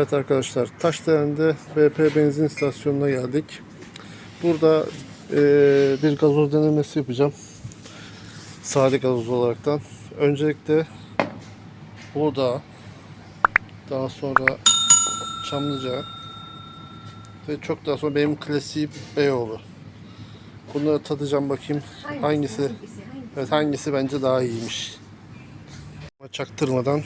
Evet arkadaşlar Taşderen'de BP benzin istasyonuna geldik. Burada eee, bir gazoz denemesi yapacağım. Sade gazoz olaraktan. Öncelikle Uludağ, daha sonra Çamlıca ve çok daha sonra benim klasiğim Beyoğlu. Bunları tadacağım bakayım hangisi evet hangisi bence daha iyiymiş. Ama Çaktırmadan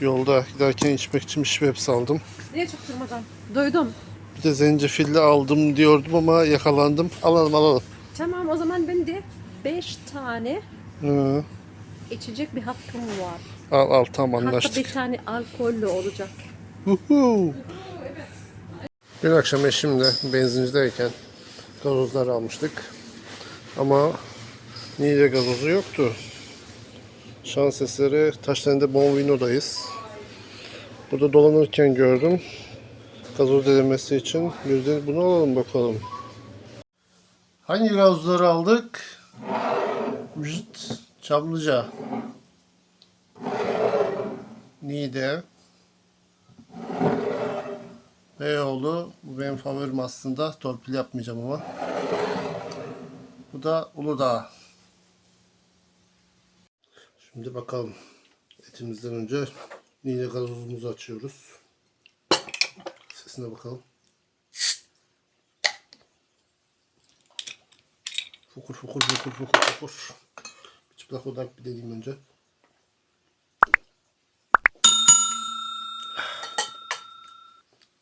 yolda giderken içmek için bir Schweppes aldım. Niye çaktırmadan? Duydum. Bir de zencefilli aldım diyordum ama yakalandım. Alalım alalım. Tamam o zaman ben de 5 tane Hı. içecek bir hakkım var. Al al tam Hatta anlaştık. bir tane alkollü olacak. Huhu. Bir akşam eşimle benzincideyken gazozlar almıştık. Ama Niğde gazozu yoktu. Şans eseri Taşderen'de Bonvino'dayız. Burada dolanırken gördüm. Gazoz denemesi için bir de bunu alalım bakalım. Hangi gazozları aldık? Vıcıt, Çamlıca. Niğde. Beyoğlu. Bu benim favorim aslında. Torpil yapmayacağım ama. Bu da Uludağ. Şimdi bakalım. Etimizden önce Niğde gazozumuzu açıyoruz. Sesine bakalım. Fokur fokur fokur fokur fokur. Bir çıplak odak bir deneyeyim önce.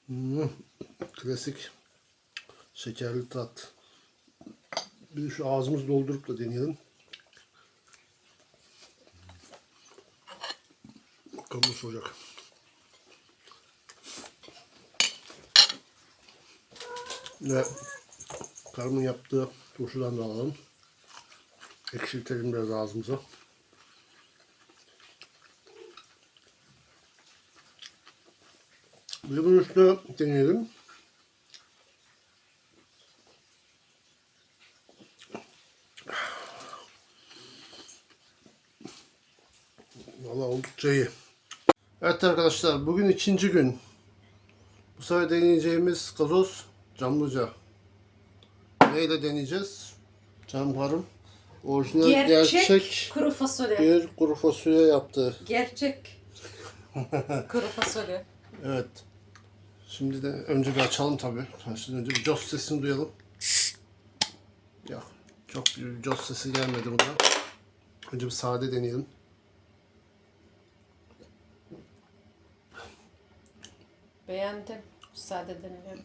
Hmm, klasik şekerli tat. Bir şu ağzımızı doldurup da deneyelim. Bakalım nasıl olacak. Ve karımın yaptığı turşudan da alalım. Ekşiltelim biraz ağzımıza. Bir bunun üstüne deneyelim. Valla oldukça iyi. Evet arkadaşlar bugün ikinci gün. Bu sefer deneyeceğimiz gazoz camlıca. Neyle deneyeceğiz? Camlarım orijinal Gerçek, gerçek, kuru fasulye. bir kuru fasulye yaptı. Gerçek kuru fasulye. Evet. Şimdi de önce bir açalım tabii. Şimdi önce bir jos sesini duyalım. Yok. Çok bir jos sesi gelmedi buna. Önce bir sade deneyelim. Beğendim. Sade deniyorum.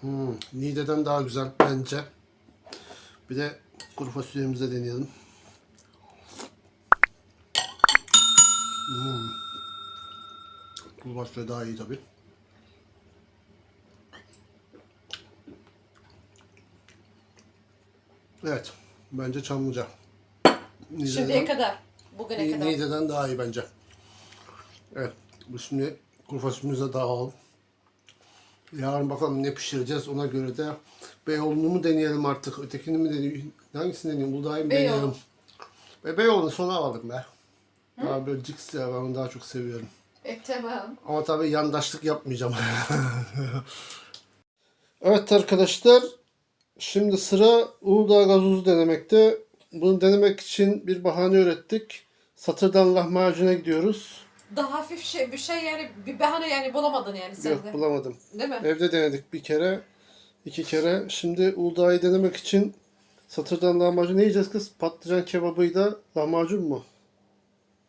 Hmm, Niğde'den daha güzel bence. Bir de kuru fasulyemize deneyelim. Hmm. Kuru fasulye daha iyi tabii. Evet. Bence Çamlıca. Şimdiye kadar. Bugüne kadar. Niğde'den daha iyi bence. Evet. Bu şimdi kuru fasulyemize dağılalım. Yarın bakalım ne pişireceğiz. Ona göre de Beyoğlu'nu mu deneyelim artık? Ötekini mi deneyelim? Hangisini deneyelim? Uludağ'ı mı Beyoğlu. deneyelim? Ve Beyoğlu'nu sona alalım be. Daha böyle ciks ya ben onu daha çok seviyorum. E tamam. Ama tabii yandaşlık yapmayacağım. evet arkadaşlar. Şimdi sıra Uludağ gazozu denemekte. Bunu denemek için bir bahane ürettik. Satırdan lahmacuna gidiyoruz. Daha hafif şey bir şey yani bir bahane yani bulamadın yani sen Yok de. bulamadım. Değil mi? Evde denedik bir kere, iki kere. Şimdi Uludağ'ı denemek için satırdan lahmacun ne yiyeceğiz kız? Patlıcan kebabıyla lahmacun mu?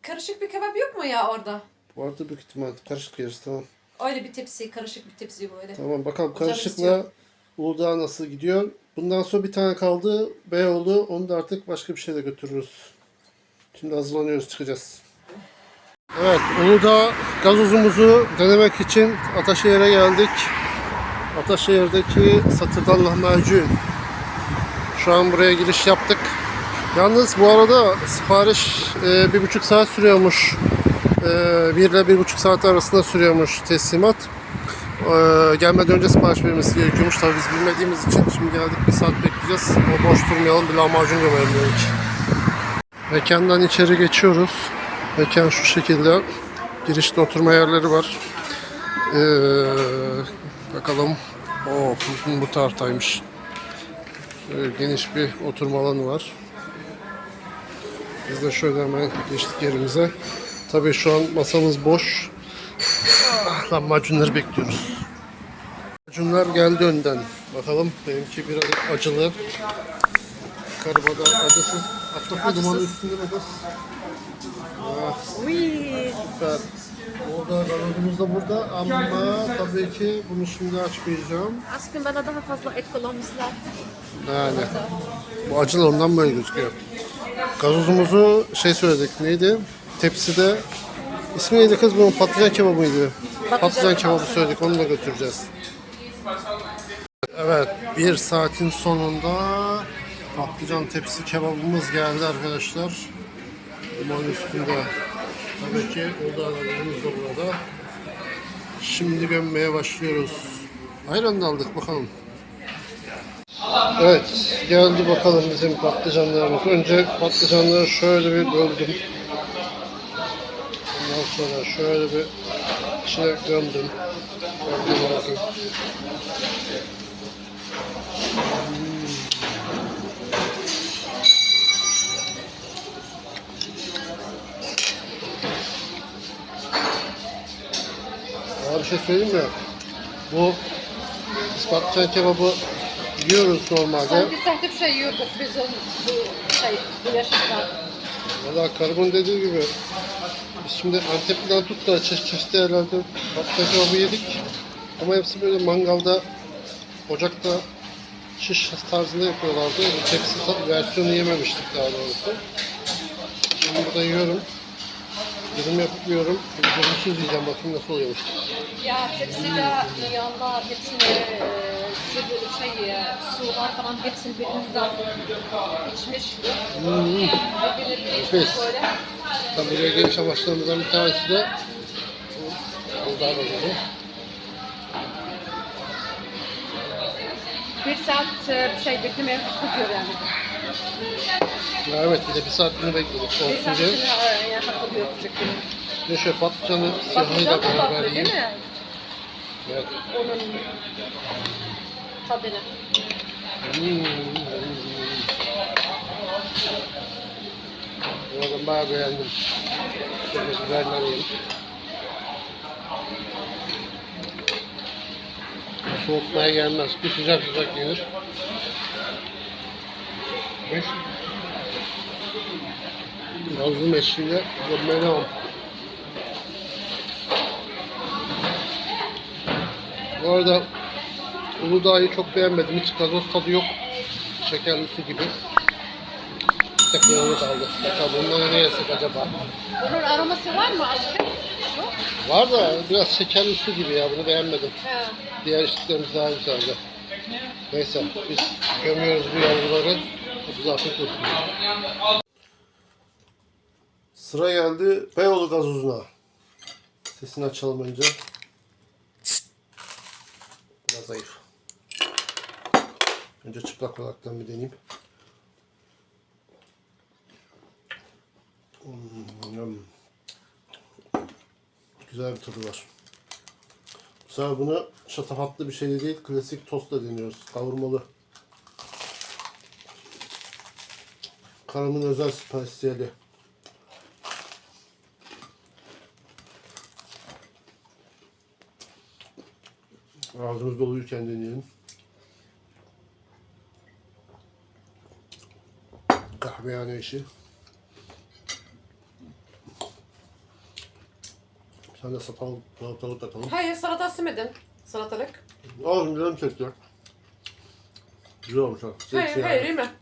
Karışık bir kebap yok mu ya orada? Vardı büyük ihtimal. Karışık yeriz tamam. Öyle bir tepsi, karışık bir tepsi böyle. Tamam bakalım karışıkla istiyor. Uludağ nasıl gidiyor. Bundan sonra bir tane kaldı. Beyoğlu. Onu da artık başka bir şeyle götürürüz. Şimdi hazırlanıyoruz çıkacağız. Evet Uludağ gazozumuzu denemek için Ataşehir'e geldik. Ataşehir'deki satırdan lahmacun. Şu an buraya giriş yaptık. Yalnız bu arada sipariş e, bir buçuk saat sürüyormuş. E, bir ile bir buçuk saat arasında sürüyormuş teslimat. E, gelmeden önce sipariş verilmesi gerekiyormuş. Tabii biz bilmediğimiz için şimdi geldik bir saat bekleyeceğiz. O boş durmayalım bir lahmacun gömelim dedik. Mekandan içeri geçiyoruz. Mekan şu şekilde. Girişte oturma yerleri var. Ee, bakalım. O bugün bu taraftaymış. Şöyle geniş bir oturma alanı var. Biz de şöyle hemen geçtik yerimize. Tabii şu an masamız boş. Ah, Lahmacunları bekliyoruz. Lahmacunlar geldi önden. Bakalım benimki biraz acılı. Karımada acısız. Bakayım dumanın üstünde bak. Ah, süper. Orada gazozumuz da burada ama tabii ki bunu şimdi açmayacağım. Aşkım bana daha fazla et kullanmışlar. Yani bu acılı ondan böyle gözüküyor. Gazozumuzu şey söyledik neydi? Tepside ismi neydi kız bunun patlıcan kebabı mıydı? Patlıcan kebabı söyledik onu da götüreceğiz. Evet bir saatin sonunda patlıcan tepsi kebabımız geldi arkadaşlar. Duman üstünde. Tabii ki o da arabamız da burada. Şimdi gömmeye başlıyoruz. Ayran da aldık bakalım. Evet, geldi bakalım bizim patlıcanlarımız. Önce patlıcanları şöyle bir böldüm. Ondan sonra şöyle bir içine gömdüm. Gömdüm bakın. Şey söyleyeyim mi? Bu biz patlıcan kebabı yiyoruz normalde. Sanki sahte bir şey yiyorduk biz o bu şey bu yaşta. Valla karımın dediği gibi biz şimdi Antep'ten tut da çeşit çeşitli yerlerde patlıcan kebabı yedik. Ama hepsi böyle mangalda, ocakta şiş tarzında yapıyorlardı. Bu tepsi versiyonu yememiştik daha doğrusu. Şimdi burada yiyorum. Dilim yapıp yiyorum. Dolusuz yiyeceğim bakayım nasıl oluyormuş. Ya tepside yanlar hepsini e, sıvı şey e, sular falan hepsini birbirinden içmiş. Nefis. içmiş böyle. Tabii buraya geliş amaçlarımızdan bir tanesi de Uludağ Gazozı. Bir saat e, şey bekleme tutuyor yani. Ya evet bir de bir saat bunu bekledik. Bir Soğusun saat diye. Bir de şöyle patlıcanı Patlıcan da beraber yiyeyim. Evet. Onun tadını. Hmm. Buradan bayağı beğendim. Şöyle biberler yiyelim. Soğutmaya gelmez. Bir sıcak sıcak yenir. Beş. Gazlı eşliğinde gömmeli al. Bu arada Uludağ'ı çok beğenmedim. Hiç gazoz tadı yok. Şekerli su gibi. Bir tek yanına kaldı. Bakalım bundan ne yesek acaba? Bunun aroması var mı aşkım? Yok. Var da biraz şekerli su gibi ya. Bunu beğenmedim. He. Diğer içtiklerimiz daha güzeldi. Neyse biz gömüyoruz bu yavruları. Bize afiyet olsun. Sıra geldi Beyoğlu gazozuna. Sesini açalım önce. Biraz zayıf. Önce çıplak olaraktan bir deneyeyim. Hmm, Güzel bir tadı var. Bu sefer bunu şatafatlı bir şey değil, klasik tostla deniyoruz. Kavurmalı. Karımın özel spesiyeli. Ağzımız doluyken deneyelim. Kahvehane işi. Sen de satal, salatalık takalım. Hayır salata simedin. Salatalık. Oğlum canım çekti. Güzel olmuş ha. Hayır Zeytin hayır yani. yeme.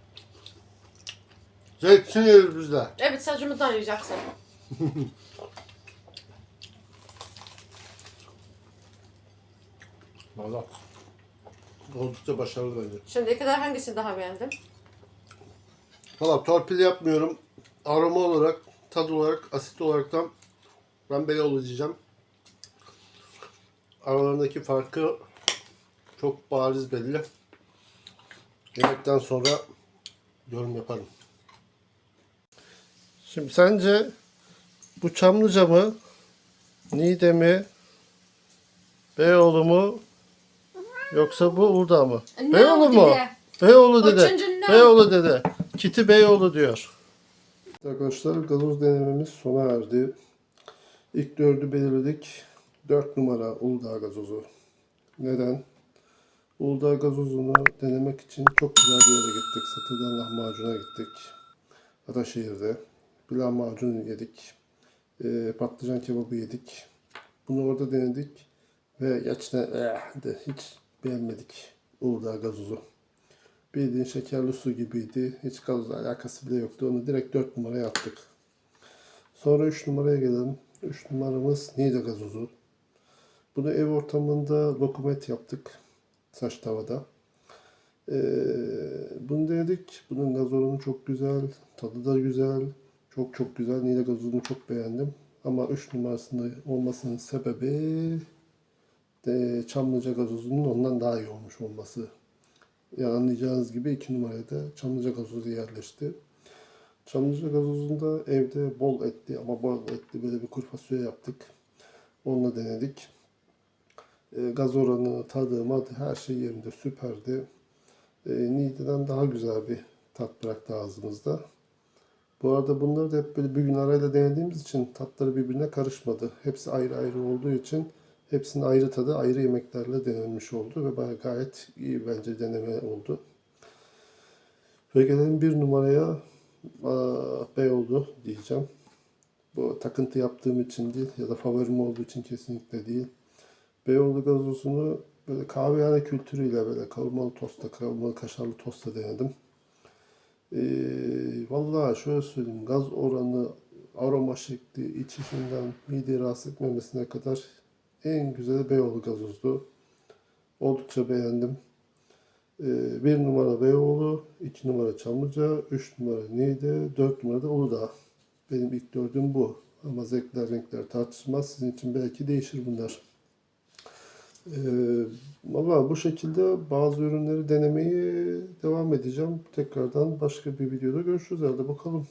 Zeytin yeriz biz de. Evet sadece bundan yiyeceksin. Valla. Oldukça başarılı bence. Şimdiye kadar hangisini daha beğendin? Valla torpil yapmıyorum. Aroma olarak, tad olarak, asit olaraktan ben Beyoğlu diyeceğim. Aralarındaki farkı çok bariz belli. Yemekten sonra yorum yaparım. Şimdi sence bu Çamlıca mı, Niğde mi, Beyoğlu mu? Yoksa bu Uludağ mı? Ne Beyoğlu oldu mu? dede? Beyoğlu dede. Üçüncü ne? Beyoğlu dede. Kiti Beyoğlu diyor. Arkadaşlar gazoz denememiz sona erdi. İlk dördü belirledik. Dört numara Uludağ gazozu. Neden? Uludağ gazozunu denemek için çok güzel bir yere gittik. Satırdan lahmacuna gittik. Ataşehir'de. Bir lahmacun yedik. Ee, patlıcan kebabı yedik. Bunu orada denedik. Ve gerçekten eh, de hiç beğenmedik Uludağ gazozu. Bildiğin şekerli su gibiydi. Hiç gazozla alakası bile yoktu. Onu direkt 4 numaraya attık. Sonra 3 numaraya gelelim. 3 numaramız Niğde gazozu. Bunu ev ortamında lokumet yaptık. Saç tavada. Ee, bunu denedik. Bunun gazozunu çok güzel. Tadı da güzel. Çok çok güzel. Niğde gazozunu çok beğendim. Ama 3 numarasında olmasının sebebi de Çamlıca gazozunun ondan daha iyi olmuş olması. Yani anlayacağınız gibi iki numaraya da Çamlıca gazozu yerleşti. Çamlıca gazozunda evde bol etli ama bol etli böyle bir kuru fasulye yaptık. Onunla denedik. E, gaz oranı, tadı, madı her şey yerinde süperdi. E, Niğde'den daha güzel bir tat bıraktı ağzımızda. Bu arada bunları da hep böyle bir gün arayla denediğimiz için tatları birbirine karışmadı. Hepsi ayrı ayrı olduğu için hepsinin ayrı tadı ayrı yemeklerle denenmiş oldu ve gayet iyi bence deneme oldu. Ve gelelim bir numaraya Beyoğlu diyeceğim. Bu takıntı yaptığım için değil ya da favorim olduğu için kesinlikle değil. Beyoğlu gazozunu böyle kahvehane kültürüyle böyle kavurmalı tosta, kavurmalı kaşarlı tosta denedim. Ee, vallahi şöyle söyleyeyim gaz oranı, aroma şekli, iç içinden mideyi rahatsız etmemesine kadar en güzeli Beyoğlu gazozdu. Oldukça beğendim. Ee, bir numara Beyoğlu, iki numara Çamlıca, üç numara Niğde, dört numara da Uludağ. Benim ilk dördüm bu. Ama zevkler, renkler tartışmaz. Sizin için belki değişir bunlar. Ee, Valla bu şekilde bazı ürünleri denemeye devam edeceğim. Tekrardan başka bir videoda görüşürüz herhalde bakalım.